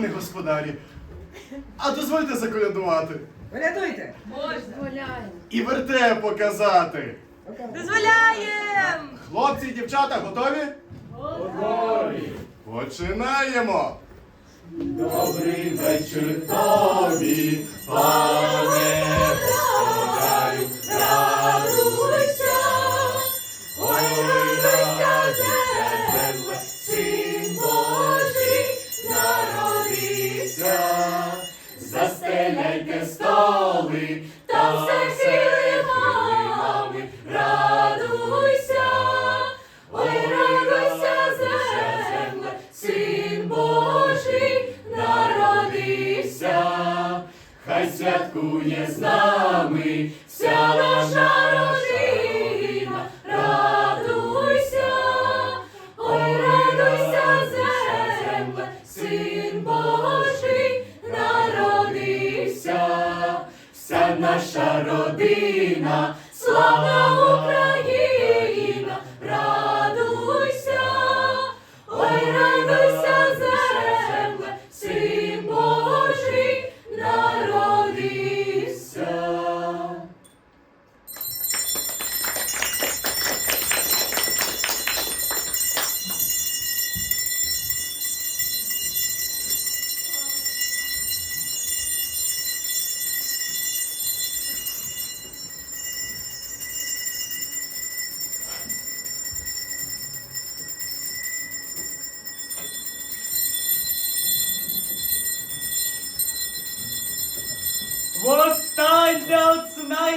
пане господарі. А дозвольте заколядувати. Дозволяємо. І верте показати. Дозволяєм! Хлопці і дівчата готові? Готові. Починаємо. Добрий вечір тобі, пане хай святкує з нами вся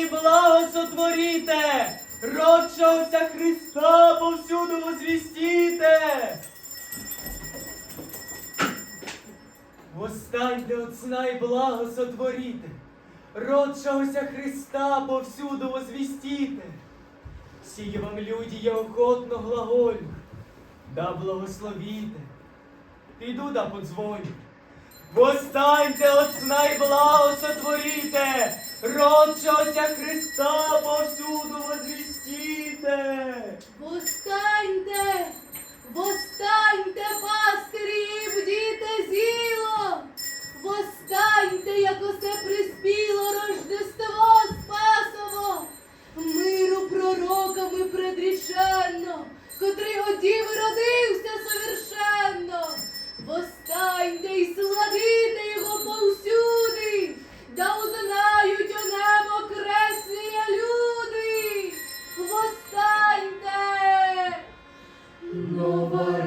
і благосотворіте! Родчогося Христа повсюду возвістіте! Восстаньте от і благосотворіте! Родчогося Христа повсюду возвістіте! Сії вам люди я охотно глаголю, да благословіте! Піду да подзвоню. Восстаньте от сна й благосотворіте, родчося Христа повсюду возвістіте. Востаньте, востаньте, пастирі, і бдіте зіло. Востаньте, як усе приспіло Рождество Спасово. Миру пророками предріченно, котрий одів родився совершенно. Востаньте й сладите його повсюди, да узнають о небо креслія люди. Востаньте! Нова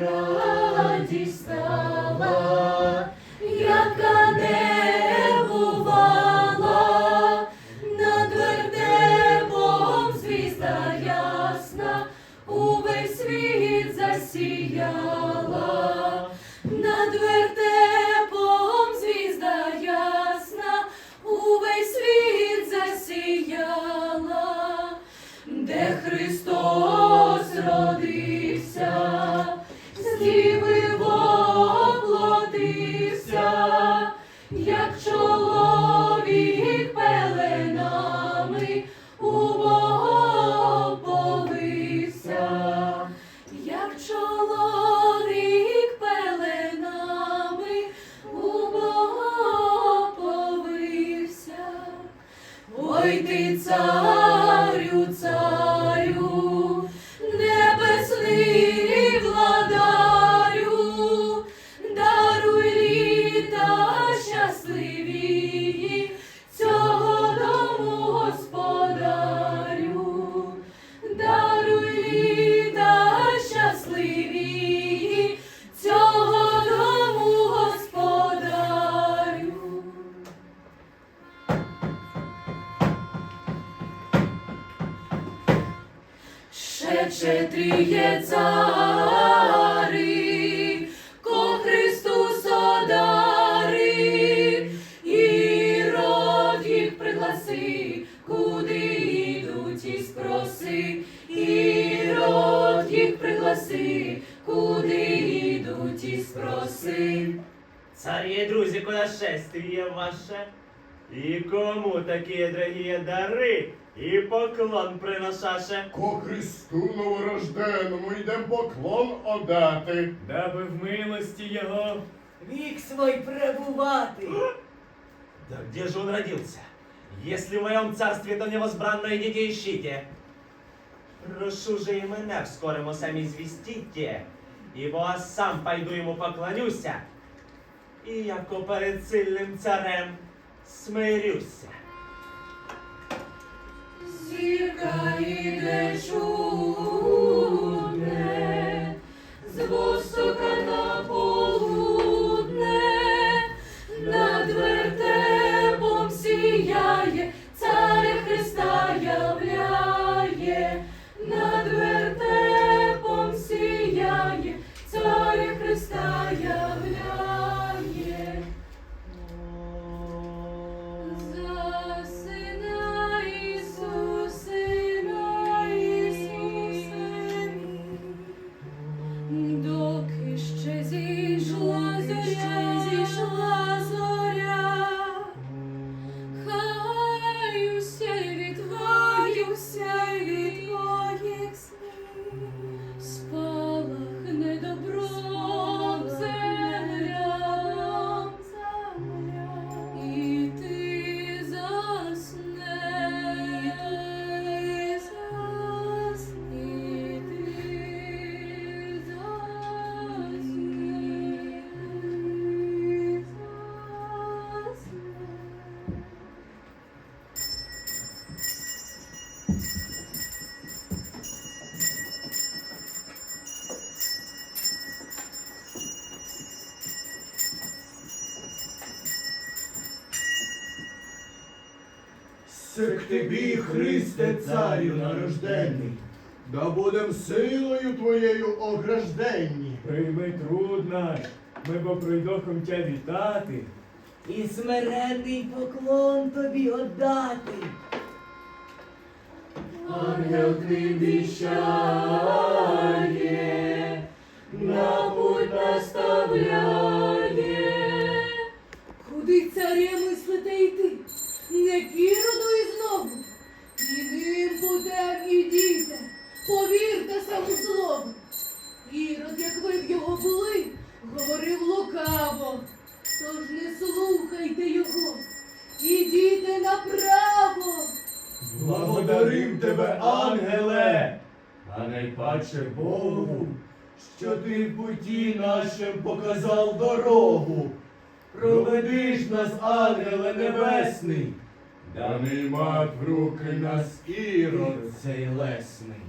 Ой ти пригласи, куди йдуть і спроси, і род їх пригласи, куди йдуть і спроси. Царі, друзі, куда шествие ваше? І кому такі дорогі дари? І поклон приношаше, Ко Христу новорожденому йдем поклон одати. даби в милості його вік свой пребувати. Да где же он родился? Если в моем царстве, то невозбранно идите ищите. Прошу же и меня в скорому сами известите, ибо сам пойду ему поклонюся, и яко перед сильным царем смирюся. Сик тобі, Христе, царю нарожденний, да будем силою твоєю огражденні. Прийми труд наш, ми бо пройдохом тя вітати. і смиренний поклон тобі отдати. Ангел ти віщає, на путь наставляє. Куди царя мислите йти? Не кіроду і знову, і ним будем ідіте, повірте саму слову. Ірод, як ви б його були, говорив лукаво. Тож не слухайте його, ідіть направо. Благодарим тебе, ангеле, а найпаче Богу, що ти в путі нашим показав дорогу. Проведиш нас, ангеле небесний, да не мат в руки нас ірод цей лесний.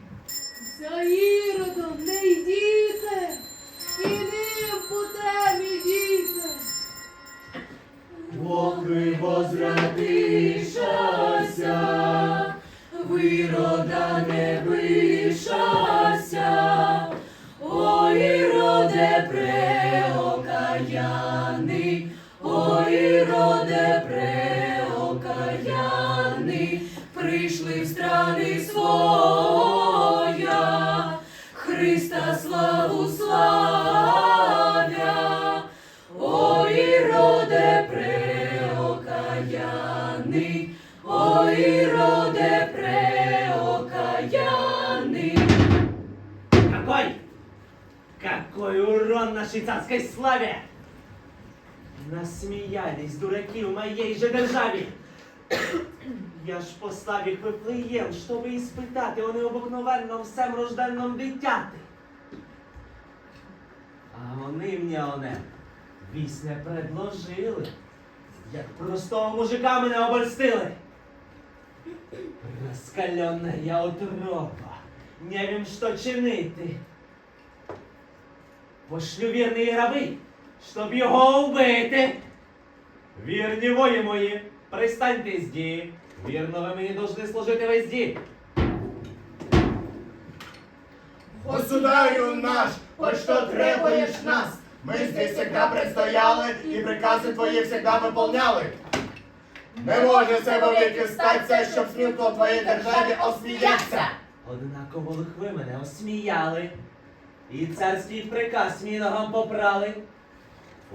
За іродом не йдіте, і ним путем ідіте. Поки возвратишася, вирода не вишася, ой, іроде преокаяний, своя, Христа славу славя, ой, іроде преокаяний, ой, іроде преокаяний. Какой? Какой урон нашей царской славе! Насмеялись дураки в моей же державе! Я ж послав їх виплеєм, щоби іспитати у необикновенном всем рожденном дитяти. А вони мені оне вісь не предложили, як простого мужика мене обольстили. Раскаленная отрова, не вім, що чинити. Пошлю вірні раби, щоб його вбити. Вірні вої мої, пристаньте з зді. Вірно ви мені должны служити везді. Государю наш, хоть что требуешь нас, мы здесь всегда предстояли и приказы твои всегда выполняли. Не може це вовіки статься, щоб світло твоїй державі освіється. Однаково лихви мене осміяли, і царський приказ мій ногам попрали.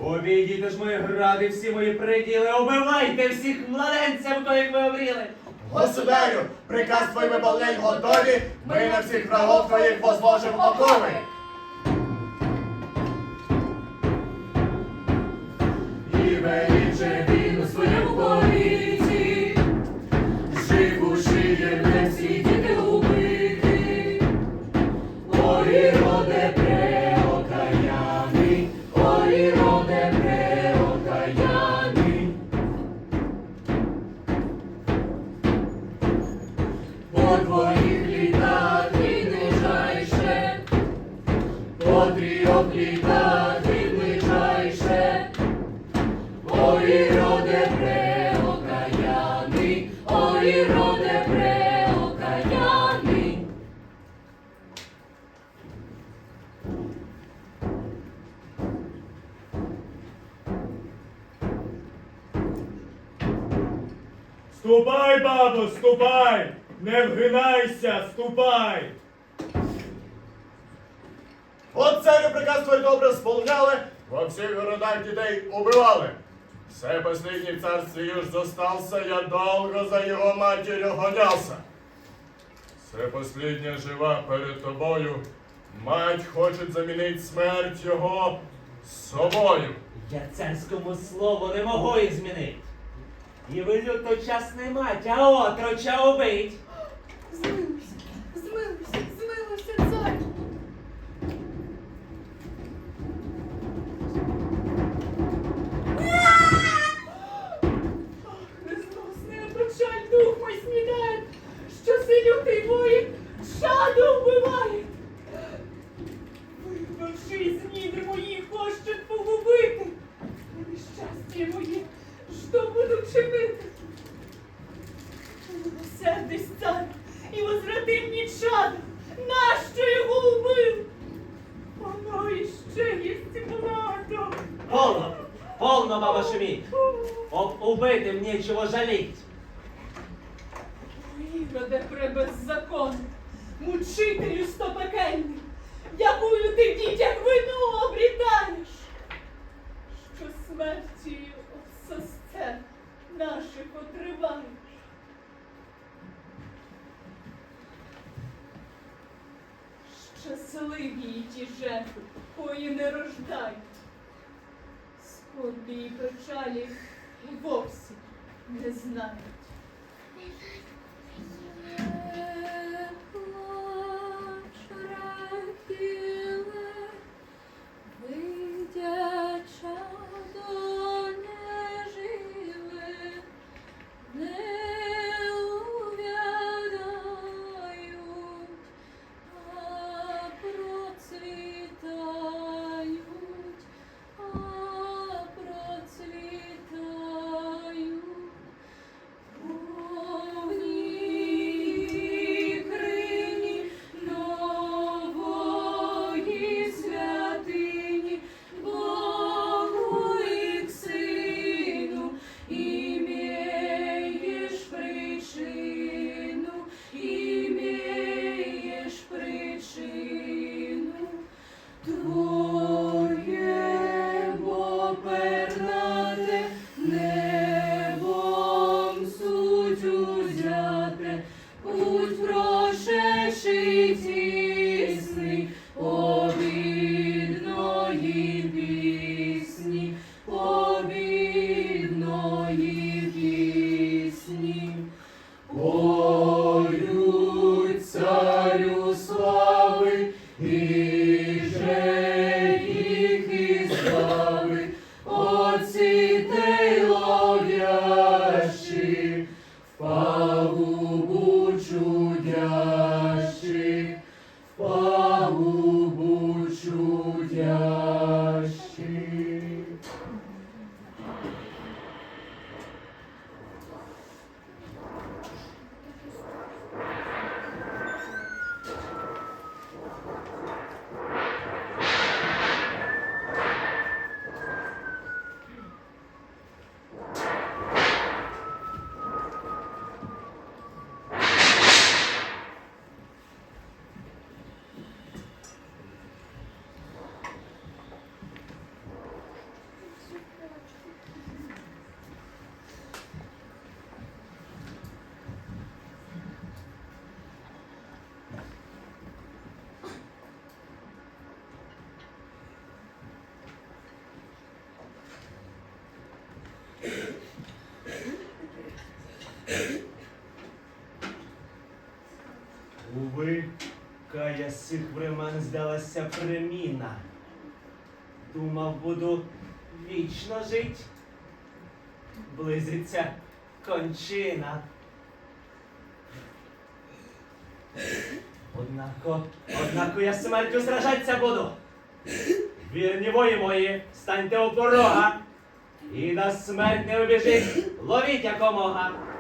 Обійдіть ж мої гради, всі мої приділи, убивайте всіх младенців, як ви обріли. Государю, приказ твій виполнять готові, ми на всіх врагов твоїх возложим окови. котрі Ступай, бабо, ступай! Не вгинайся, ступай! От царю приказ твой добре сполняли, во всіх городах дітей убивали. Все последний в царстве уж застался, я долго за его матерью гонялся. Все последнее жива перед тобою, мать хочет замінить смерть його собою. Я царському слову не можу їх змінить. І ви то час не мать, а отроча убить. Наших отриваєш. Щасливі ті жертви, кої не рождають, скорбі і печалі вовсі не знають. Ой, Уви, кая з цих времен здалася приміна. Думав, буду вічно жить. Близиться кончина. Однако, однако я смертю сражатися буду. Вірні вої мої, станьте у порога. І на смерть не убіжить, ловіть якомога.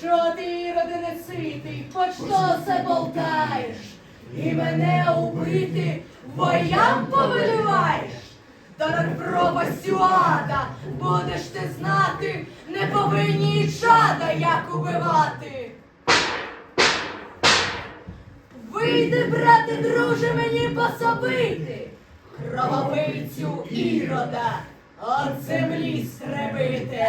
Що ти, родине ситий, хоч то се болтаєш, і мене убити воям повеліваєш? Та над пропастю ада будеш ти знати, не повинні чада як убивати. Вийди, брате, друже, мені пособити, кровопийцю ірода, от землі скребити.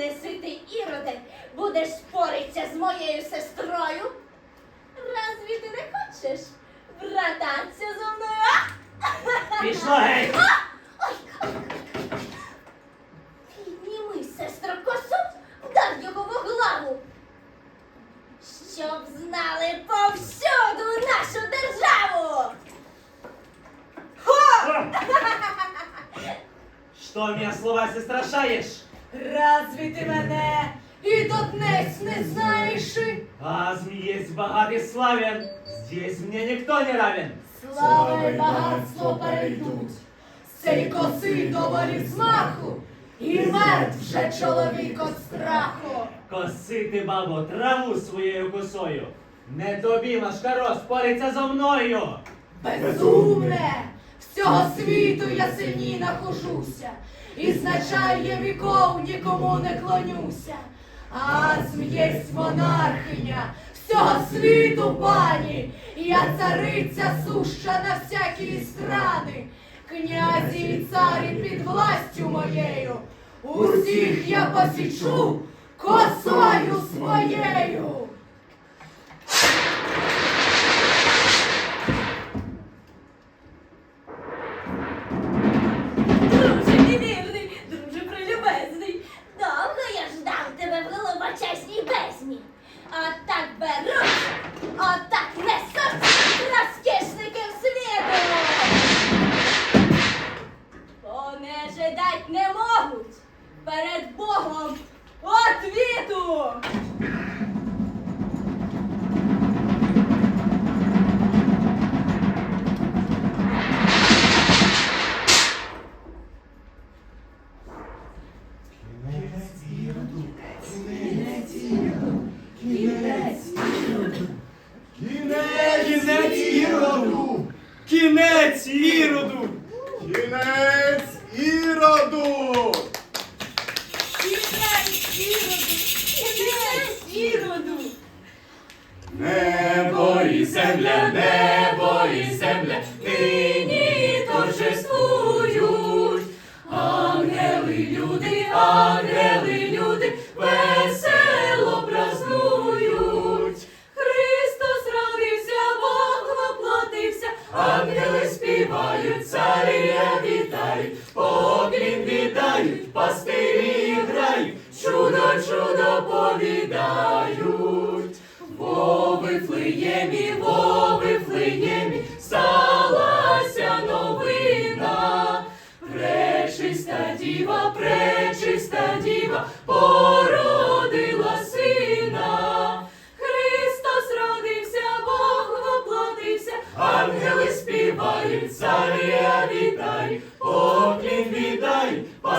Покуда ти іроде, будеш споритися з моєю сестрою? Разві ти не хочеш брататися зо мною? а? Пішло геть! Ой, ой, ой. Підніми, сестро, косу, вдар його в главу. Щоб знали повсюду нашу державу. Что меня слова страшаешь? Разві ти мене і дотнець не знаєш? Азм есть богат и славен, здесь мне никто не равен. Слава й багатство перейдуть, з цієї коси доволі змаху, і мертв вже чоловік страху. Коси ти, бабо, траву своєю косою. Не тобі, машкаро, спориться зо мною. Безумне! Всього світу я сильні нахожуся, і значає віков нікому не клонюся. Азм єсть монархиня, всього світу пані, я цариця суща на всякі страни, князі і царі під властю моєю, усіх я посічу косою своєю.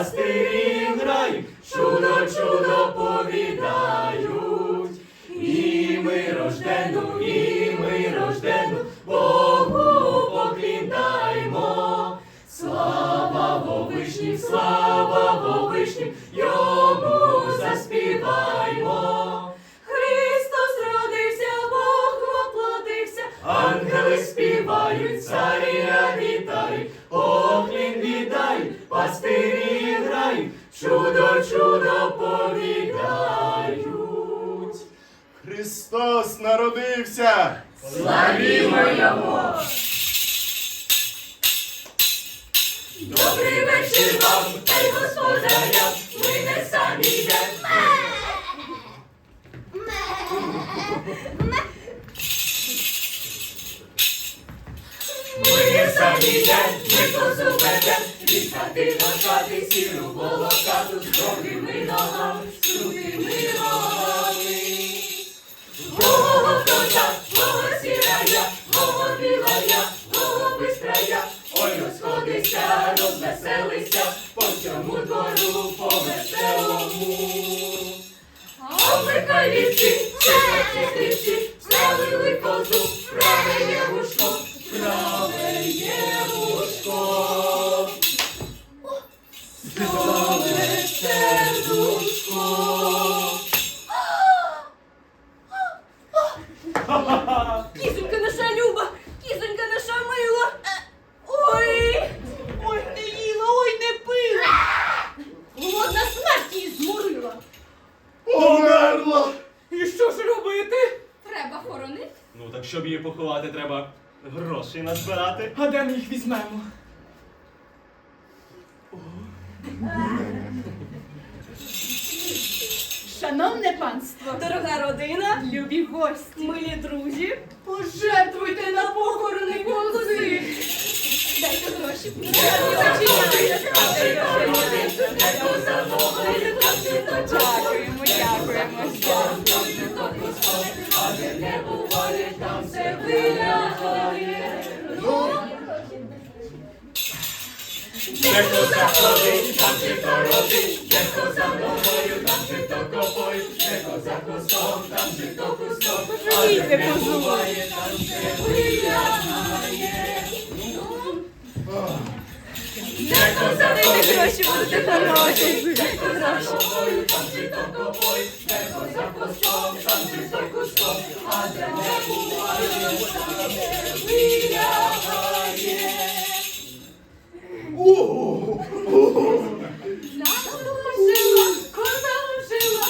Пастирі грають, чудо, чудо до хати, сіру волокату, з довгими ногами, з крутими рогами. Вова коза, Вова сірая, Вова білая, Вова бистрая, ой, розходися, розвеселися, по цьому двору, по веселому. Чекайте стрічі, ставили козу, праве є вушко, праве візьмемо? Шановне панство, дорога родина, любі гості, милі друзі, пожертвуйте на похорони кози. Дайте гроші. Дякуємо, дякуємо. Дехто заходить, там чи то робить, дехто за мною, там чи то копою, дехто за кустом, там чи то кустом, де не буває, там все вилягає. Дехто заходить, гроші будете хороші. за мною, там чи то копою, дехто за кустом, там чи то кустом, а де не буває, там все вилягає. Жила, коза жила,